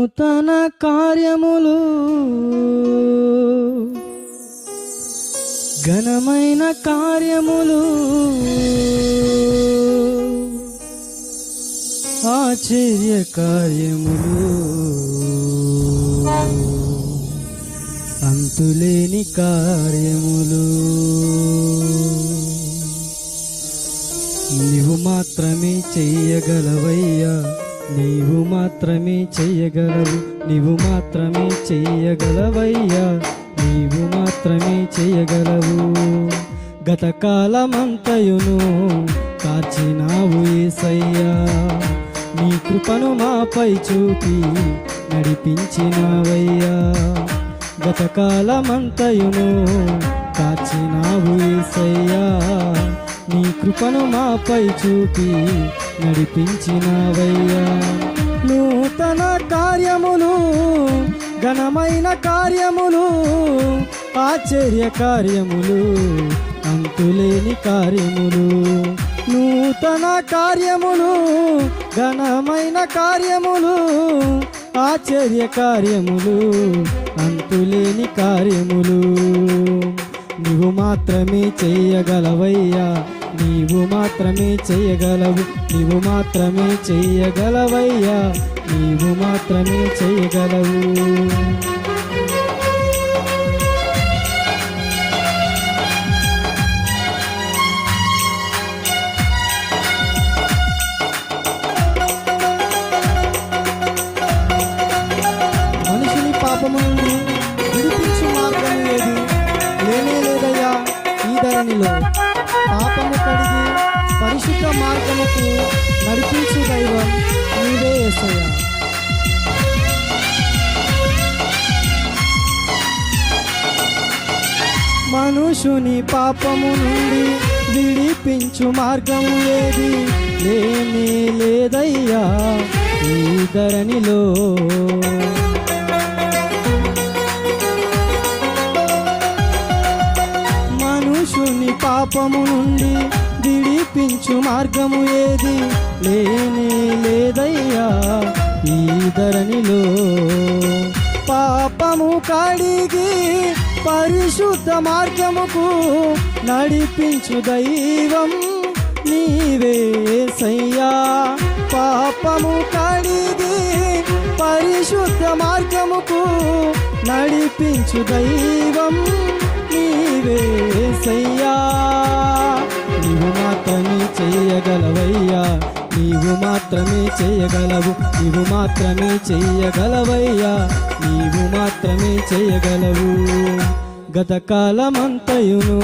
నూతన కార్యములు. ఘనమైన కార్యములు. ఆశ్చర్య కార్యములు. అంతులేని కార్యములు. నీవు మాత్రమే చెయ్యగలవయ్యా నీవు మాత్రమే చెయ్యగలవు నీవు మాత్రమే చెయ్యగలవయ్యా నీవు మాత్రమే చెయ్యగలవు గత కాలమంతయును కాచినావు ఏసయ్యా. నీ కృపను మాపై చూపి నడిపించినావయ్యా. గత కాలమంతయును కాచినావు ఏసయ్యా. నీ కృపను మాపై చూపి నడిపించినవయ్యా. నూతన కార్యములు ఘనమైన కార్యములు ఆశ్చర్య కార్యములు అంతులేని కార్యములు. నూతన కార్యములు ఘనమైన కార్యములు ఆశ్చర్య కార్యములు అంతులేని కార్యములు. నువ్వు మాత్రమే చేయగలవయ్యా. నీవు మాత్రమే చేయగలవు నీవు మాత్రమే చేయగలవయ్యా నీవు మాత్రమే చేయగలవు. మనిషిని పాపము నుండి విడిపించు మార్గం లేనే లేదయ్యా ఈ ధరణిలో. పరిశుద్ధ మార్గముకు నడిపించు దైవం నీవే ఏసయ్యా. మనుషుని పాపము నుండి విడిపించు మార్గము ఏది? ఏమీ లేదయ్యా ఈ ధరణిలో. మనుషుని పాపము నుండి విడిపించు మార్గము ఏది? లేనే లేదయ్యా ఈ ధరణిలో. పాపము కడిగి పరిశుద్ధ మార్గముకు నడిపించు దైవం నీవే సయ్యా. పాపము కడిగి పరిశుద్ధ మార్గముకు నడిపించు దైవం నీవే సయ్యా. నీవు మాత్రమే చేయగలవయ్యా. నీవు మాత్రమే చేయగలవు. నీవు మాత్రమే చేయగలవయ్యా. నీవు మాత్రమే చేయగలవు. గత కాలమంతయును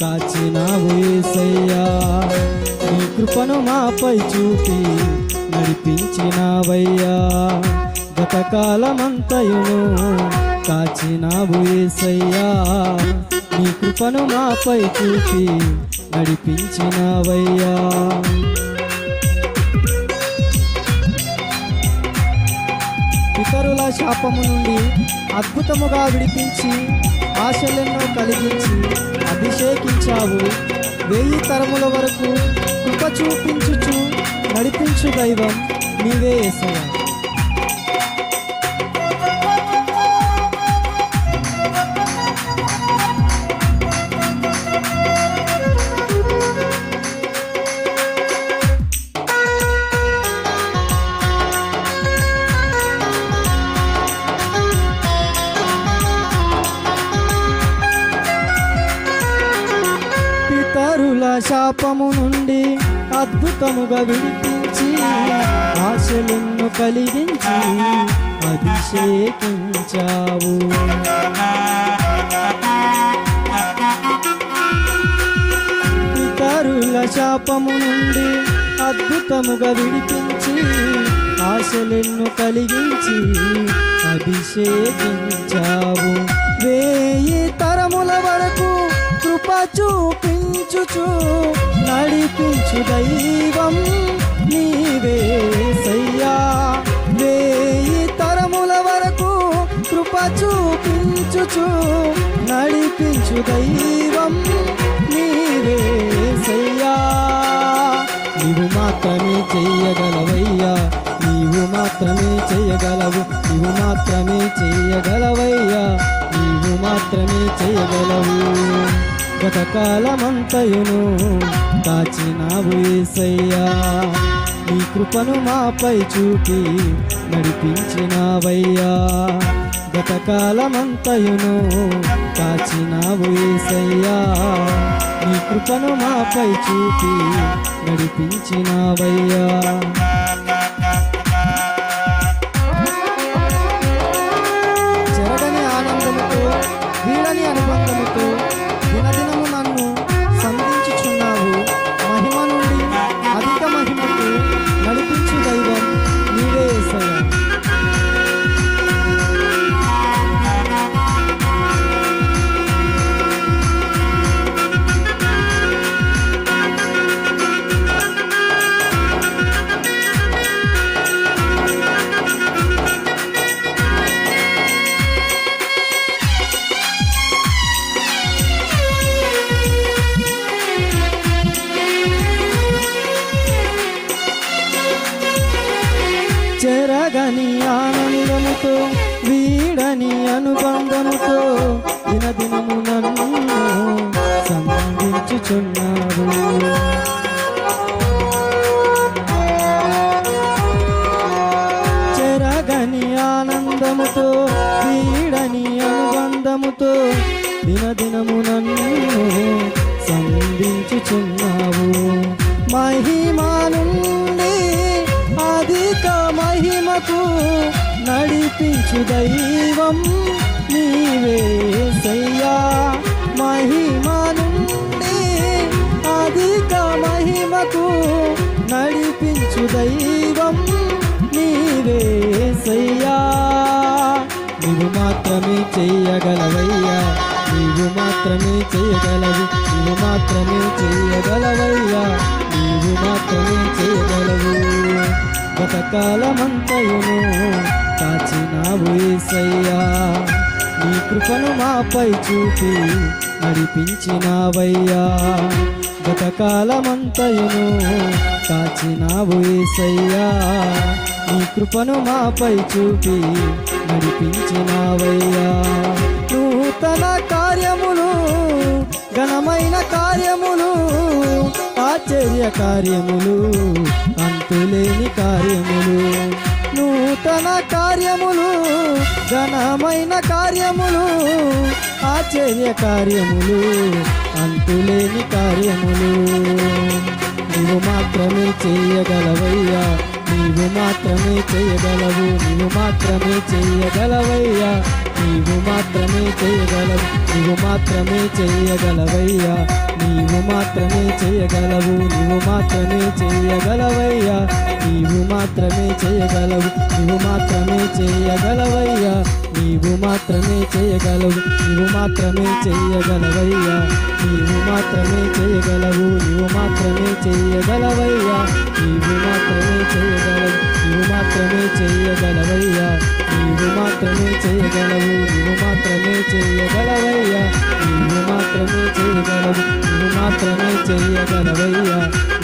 కాచినావు ఏసయ్యా. నీ కృపను మాపై చూపి నడిపించినావయ్యా. గత కాలమంతయును కాచినావు ఏసయ్యా. నీ కృపను మాపై చూపి నడిపించినవయ్యా. ఇతరుల శాపము నుండి అద్భుతముగా విడిపించి ఆశలెన్నో కలిగించి అభిషేకించావు. వెయ్యి తరముల వరకు కృప చూపించుచు నడిపించు దైవం నీవే వేసయ్యా శాపము నుండి అద్భుతముగా విడిపించి ఆశలను కలిగించి అభిషేకించావు. పితరుల శాపము నుండి అద్భుతముగా విడిపించి ఆశలను కలిగించి అభిషేకించావు. వేయి తరముల వరకు కృప చూపించుచు నడిపించు దైవం నీవే సయ్యా. వేయి తరముల వరకు కృప చూపించుచు నడిపించు దైవం నీవే సయ్యా. నీవు మాత్రమే చెయ్యగలవయ్యా నీవు మాత్రమే చెయ్యగలవు నీవు మాత్రమే చెయ్యగలవయ్యా నీవు మాత్రమే చెయ్యగలవు గతకాలమంతయును దాచినావు ఏసయ్యా. నీ కృపను మాపై చూపి నడిపించినావయ్యా. గతకాలమంతయును కాచినావు ఏసయ్యా. నీ కృపను మాపై చూపి నడిపించినావయ్యా. చెరగని ఆనందముతో వీడని అనుబంధముతో అనుబంధముతో దినదినము నన్ను సంధించుచున్నావు. మహిమకు నడిపించు దైవం నీవే సయ్యా. మహిమ నుండి అధిక మహిమకు నడిపించు దైవం నీవే సయ్యా. నీవు మాత్రమే చెయ్యగలవయ్యా నీవు మాత్రమే చేయగలవు. నీవు మాత్రమే చేయగలవయ్యా. నీవు మాత్రమే చేయగలవు. గతకాలమంతయును కాచినావు ఏసయ్యా. నీ కృపను మాపై చూపి నడిపించినావయ్యా. గతకాలమంతయును కాచినావు ఏసయ్యా. నీ కృపను మాపై చూపి నడిపించినావయ్యా. నూతన కార్యములు ఘనమైన కార్యములు ఆశ్చర్య కార్యములు అంతులేని కార్యములు. నూతన కార్యములు ఘనమైన కార్యములు ఆశ్చర్య కార్యములు అంతులేని కార్యములు. నువ్వు మాత్రమే చేయగలవయ్యా నీవు మాత్రమే చేయగలవు నీవు మాత్రమే చేయగలవయ్యా నీవు మాత్రమే చేయగలవు నీవు మాత్రమే చేయగలవయ్యా. నీవు మాత్రమే చేయగలవు నీవు మాత్రమే చేయగలవయ్యా నీవు మాత్రమే చేయగలవు నీవు మాత్రమే చేయగలవయ్యా నీవు మాత్రమే చేయగలవు నీవు మాత్రమే చేయగలవయ్యా నీవు మాత్రమే చేయగలవు నీవు మాత్రమే చేయగలవయ్యా నీవు మాత్రమే చేయగలవు నీవు మాత్రమే చేయగలవయ్యా నీవు మాత్రమే చేయగలవు నీవు మాత్రమే చేయగలవయ్యా. నీవు మాత్రమే చేయగలవు. నీవు మాత్రమే చేయగలవయ్యా.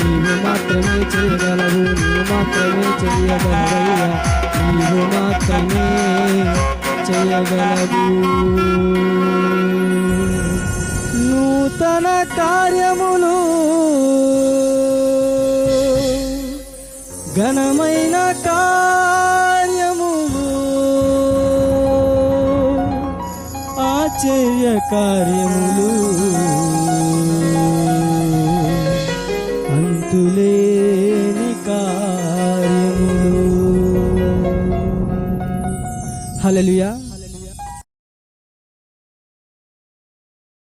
నీవు మాత్రమే చేయగలవు. నీవు మాత్రమే చేయగలవయ్యా. నీవు మాత్రమే చేయగలవు. నూతన కార్యములు ఘనమైన కా ఆశ్చర్య కార్యములు. అంతులేని కార్యములు. హలలుయా